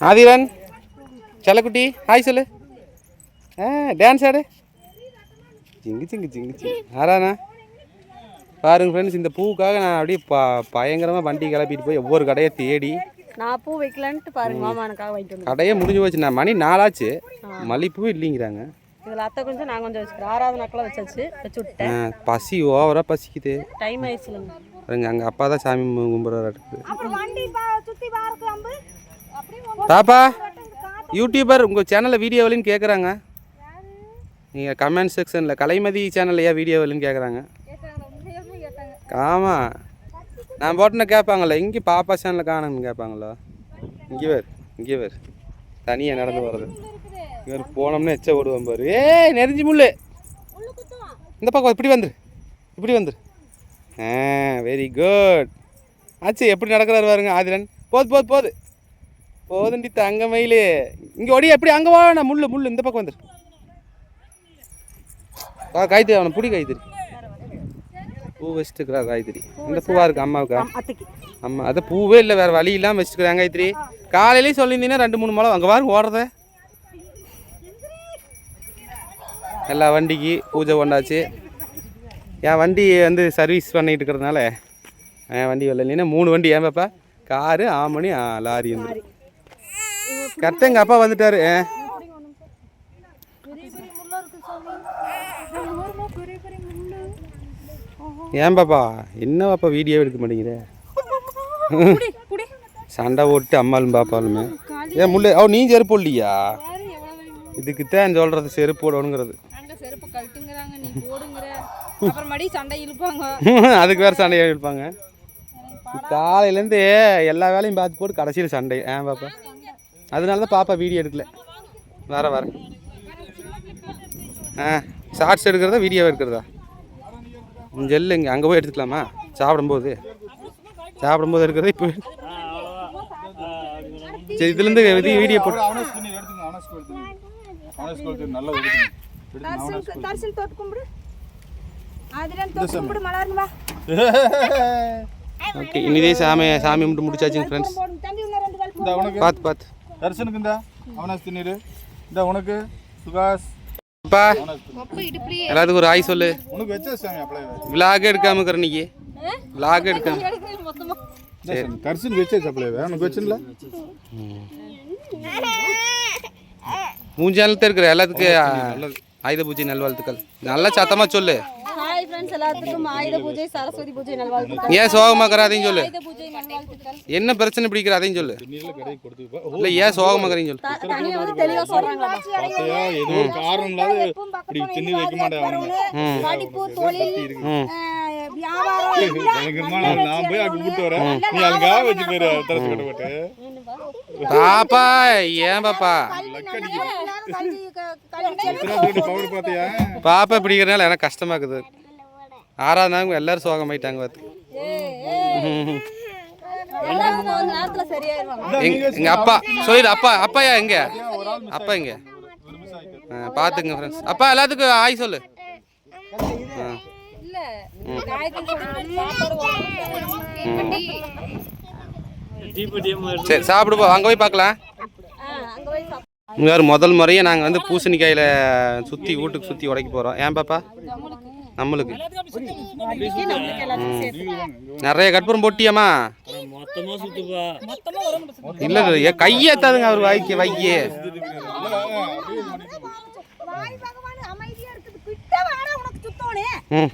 ஆதிரன் செல்லக்குட்டி ஹாய் சொல்லு. ஆ டான்ஸ் ஆடு. ஜிங்கு ஜிங்கு ஜிங்கு ஜிங்கு ஆறாண்ணா பாருங்க ஃப்ரெண்ட்ஸ் இந்த பூவுக்காக நான் அப்படியே ப பயங்கரமாக வண்டி கிளப்பிட்டு போய் ஒவ்வொரு கடையை தேடி. நான் பூ வைக்கலான்ட்டு பாருங்க மாமா எனக்காக வாங்கிட்டு கடையே முடிஞ்சு போச்சு. நான் மணி நாளாச்சு மல்லிப்பூ இல்லைங்கிறாங்க. இதில் அத்தை கொஞ்சம் நான் கொஞ்சம் வச்சுக்கிறேன். ஆறாவது நாக்கில் வச்சாச்சு வச்சு விட்டேன். பசி ஓவராக பசிக்குது. டைம் ஆயிடுச்சுலங்க. பாருங்க அங்கே அப்பா தான் சாமி கும்பிட்றாரு. பாப்பா யூடியூபர் உங்கள் சேனலில் வீடியோ வரலன்னு கேட்குறாங்க நீங்கள் கமெண்ட் செக்ஷனில் கலைமதி சேனல்லையா வீடியோ வரலன்னு கேட்குறாங்க ஆமாம் நான் போட்டுன கேட்பாங்களே இங்கே பாப்பா சேனலில் காணுன்னு கேட்பாங்களோ இங்கே வேறு இங்கே வேறு தனியாக நடந்து வர்றது இவர் போனோம்னா எச்ச ஓடுவோம் பாரு. ஏ நெறிஞ்சி முள்ளு. இந்த பக்கம் இப்படி வந்துரு. இப்படி வந்துரு. ஆ வெரி குட் ஆச்சு எப்படி நடக்கிறாரு பாருங்க ஆதிரன். போது போது போது. போதுண்டி தங்க மயிலு. இங்கே ஒடி எப்படி அங்கே வா நான் முள்ளு முள்ளு இந்த பக்கம் வந்துரு. வா காய்த்திரி அவனை பிடி காய்த்திரி. பூ வச்சுட்டுக்கிறா காய்த்திரி. இந்த பூவா இருக்கு அம்மாவுக்கா? அம்மா அது பூவே இல்லை வேறு வழி இல்லாமல் வச்சுட்டுக்கிறாங்க காய்த்திரி. காலையிலேயே சொல்லியிருந்தீங்கன்னா ரெண்டு மூணு மலை அங்கே பாருங்க ஓடுறத. எல்லா வண்டிக்கு பூஜை கொண்டாச்சு. என் வண்டி வந்து சர்வீஸ் பண்ணிட்டு இருக்கிறதுனால என் வண்டி வரல. இல்லைன்னா மூணு வண்டி ஏன் பாப்பா? காரு ஆமணி ஆ, லாரி வந்து. கரெக்டாக எங்கள் அப்பா வந்துட்டாரு ஏன் பாப்பா? என்ன பாப்பா வீடியோ எடுக்க மாட்டேங்கிற? சண்டை ஓட்டு அம்மாலும் பாப்பாலுமே. ஏன் முள்ளு ஓ நீ செருப்பு இல்லையா பாரு எவ்வளவு வேணும் இதுக்கு தான் சொல்கிறது செருப்பு போடணுங்கிறது இழுப்பாங்க. அதுக்கு வேறு சண்டை இருப்பாங்க காலையிலேருந்து எல்லா வேலையும் பார்த்து போட்டு கடைசியில் சண்டை. ஆ பாப்பா? அதனால தான் பாப்பா வீடியோ எடுக்கல. வர வர. ஆ ஷார்ட்ஸ் எடுக்கிறதா வீடியோ எடுக்கிறதா? ஜெல்லு இங்கே அங்கே போய் எடுத்துக்கலாமா? சாப்பிடும்போது. சாப்பிடும்போது எடுக்கிறதா இப்போ சரி இதுலேருந்து இது வீடியோ போட்டு ஓகே இனிதே சாமி சாமி மட்டும் முடிச்சாச்சுங்க ஃப்ரெண்ட்ஸ் பார்த்து பார்த்து தர்சனுக்கு இந்த அவனே தின்னிரு இந்த உனக்கு சுகாஷ். அப்பா எல்லாத்துக்கும் ஒரு ஆய் சொல்லு. உனக்கு வச்ச சாமி அப்ளை விலாக் எடுக்காம இருக்கிற இன்னைக்கு. விலாக் எடுக்காம. மொத்தமா. தர்சன் வச்ச அப்ளை உனக்கு வச்சுல மூஞ்சாலத்தில் இருக்கிற எல்லாத்துக்கும் ஆயுத பூஜை நல்வாழ்த்துக்கள். நல்லா சத்தமாக சொல்லு. ஃப்ரெண்ட்ஸ் எல்லாத்துக்கும் ஆயுத பூஜை சரஸ்வதி பூஜை நல்வாழ்த்துக்கள். ஏன் சோகமாக்கிற அதையும் சொல்லு. ஆயுத பூஜை நல்வாழ்த்துக்கள். என்ன பிரச்சனை பிடிக்கிற அதையும் சொல்லு. இல்லை ஏன் சோகமாக்கறீங்க சொல்லு. தனியா வந்து தெளிவா ஏதோ காரணம் இல்லாத இப்படி தின்னி வைக்க மாட்டேன் அவனுங்க படிப்பு தொழில் ம். அஹ், வியாபாரம் எனக்கு நான் போய் அங்க கூட்டு வரேன். நீ அங்க வச்சு போயிரு தரசு கட்ட போட்டு. பாப்பா ஏன் பாப்பா? பாப்பா பிடிக்கிறனால எனக்கு கஷ்டமா இருக்குது ஆறாவது எல்லாரும் பார்த்து. கொஞ்ச நேரத்துல சரியாயிருவாங்க எங்க அப்பா சொல்லிடு அப்பா அப்பாயா எங்க? அப்பா எங்க? பாத்துங்க ஃப்ரெண்ட்ஸ் அப்பா எல்லாத்துக்கும் ஆய் சொல்லு. சரி சாப்பிடு போ அங்கே போய் பார்க்கலாம். அங்க போய் சாப்பிடு. இங்க முதல் முறையே நாங்கள் வந்து பூசணிக்காயில் சுற்றி வீட்டுக்கு சுற்றி உடைக்க போகிறோம் ஏன் பாப்பா? நம்மளுக்கு. நிறைய கற்பூரம் போட்டியாமா இல்லை கையேத்தாதுங்க அவர் வாய்க்கு வைக்கே வாய் பகவான் அமைதியா இருக்குது. கிட்ட வாடா உனக்கு சுத்தோனே ம்.